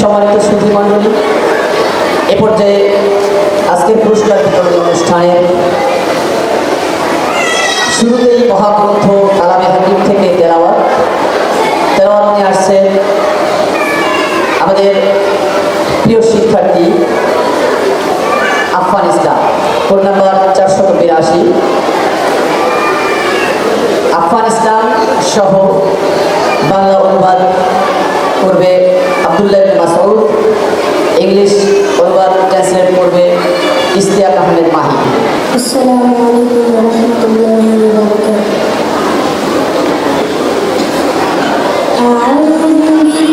সম্মানিত সুধী মণ্ডলী, এ পর্যায়ে আজকের পুরস্কার বিতরণ অনুষ্ঠানে শুরুতেই মহাগ্রন্থ কালামে হাকিম থেকে তেলাওয়াত। তেলাওয়াত নিয়ে আসছে আমাদের প্রিয় শিক্ষার্থী আফগান ইসলাম কোড নাম্বার চারশত বিরাশি। আফগান ইসলাম সহ ইশতিয়াক আহমেদ মাহি السلام عليكم ورحمة الله وبركاته أعوذ بالله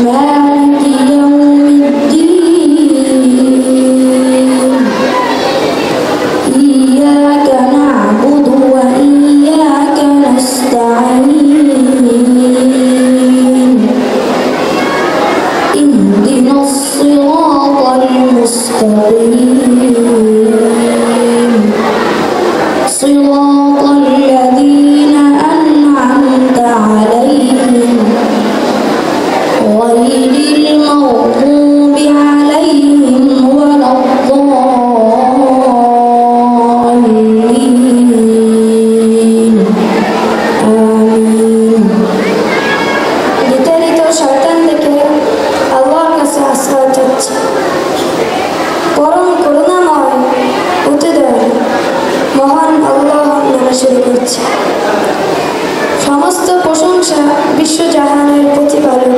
Amen. করছি। সমস্ত প্রশংসা বিশ্বজাহানের প্রতিপালক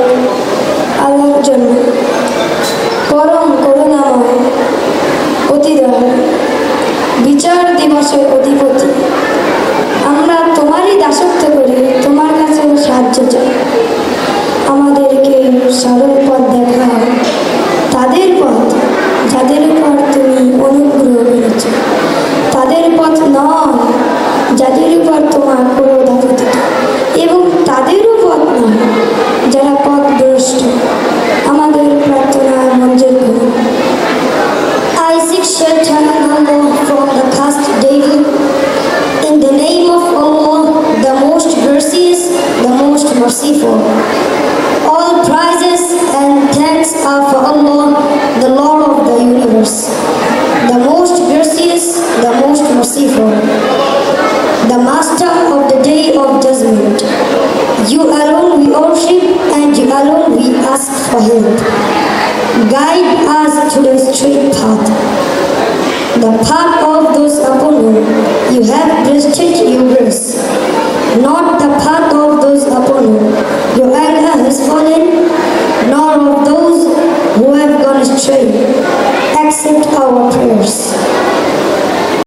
আল্লাহর জন্য। পরম করুণাময় অতিদয় বিচার দিবসের অধিপতি। আমরা তোমারই দাসত্ব করি তোমার কাছে সাহায্য চাই। আমাদেরকে সরল পথ দেখা তাদের পথ যাদের উপর তুমি অনুগ্রহ করেছ। তাদের পথ নয় যাদের উপর তোমার ক্রোধ আগত এবং তাদেরও পথ নয় যারা পথ ভ্রষ্ট আমাদের প্রার্থনা মঞ্জুর করুন I seek shelter in Allah from the cast devil. In the name of Allah, the most gracious, the most merciful. You alone we worship and you alone we ask for help. Guide us to the straight path, the path of those upon whom you have bestowed your grace, not the path of those upon whom your anger has fallen, nor of those who have gone astray. Accept our prayers.